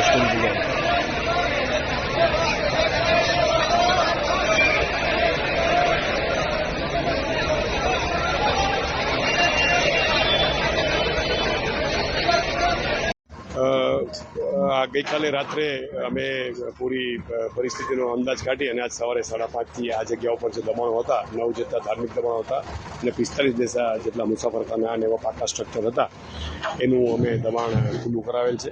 Başkanı bulalım. ગઈકાલે રાત્રે અમે પૂરી પરિસ્થિતિનો અંદાજ કાઢી અને આજ સવારે સાડા પાંચથી આ જગ્યા ઉપર જે દબાણો હતા, નવ જેટલા ધાર્મિક દબાણો હતા અને પિસ્તાલીસ જેટલા જેટલા મુસાફરખાના અને એવા પાકા સ્ટ્રક્ચર હતા, એનું અમે દબાણ ખુલ્લું કરાવેલ છે.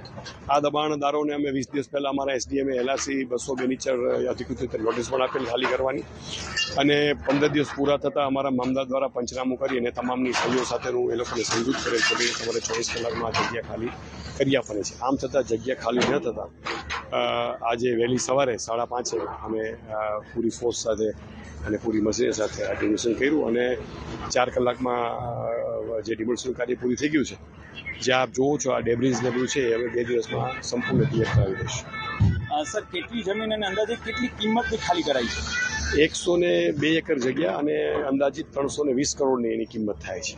આ દબાણદારોને અમે વીસ દિવસ પહેલાં અમારા એસડીએમએ એલઆરસી બસો બે નીચર અધિકૃત નોટિસ પણ આપેલ, ખાલી કરવાની. અને પંદર દિવસ પૂરા થતાં અમારા મામદાર દ્વારા પંચનામું કરી અને તમામની સહીઓ સાથેનું એ લોકોને સમજૂત કરેલ છે તમારે ચોવીસ કલાકમાં આ જગ્યા ખાલી કરી આપવાની છે. આમ છતાં જગ્યા ખાલી ન થતાં આજે વહેલી સવારે સાડા પાંચે અમે પૂરી ફોર્સ સાથે અને પૂરી મશીન સાથે આ ડિમોલિશન કર્યું અને ચાર કલાકમાં જે ડિમોલિશન કાર્ય પૂરી થઈ ગયું છે જે આપ જોવો છો આ ડેબ્રીઝ ને બધું છે હવે બે દિવસમાં સંપૂર્ણ ક્લિયર કરાવી દઈશું. સર કેટલી જમીન અને અંદાજે કેટલી કિંમતની ખાલી કરાઈ છે? એકસો ને બે એકર જગ્યા અને અંદાજિત ત્રણસો ને વીસ કરોડની એની કિંમત થાય છે.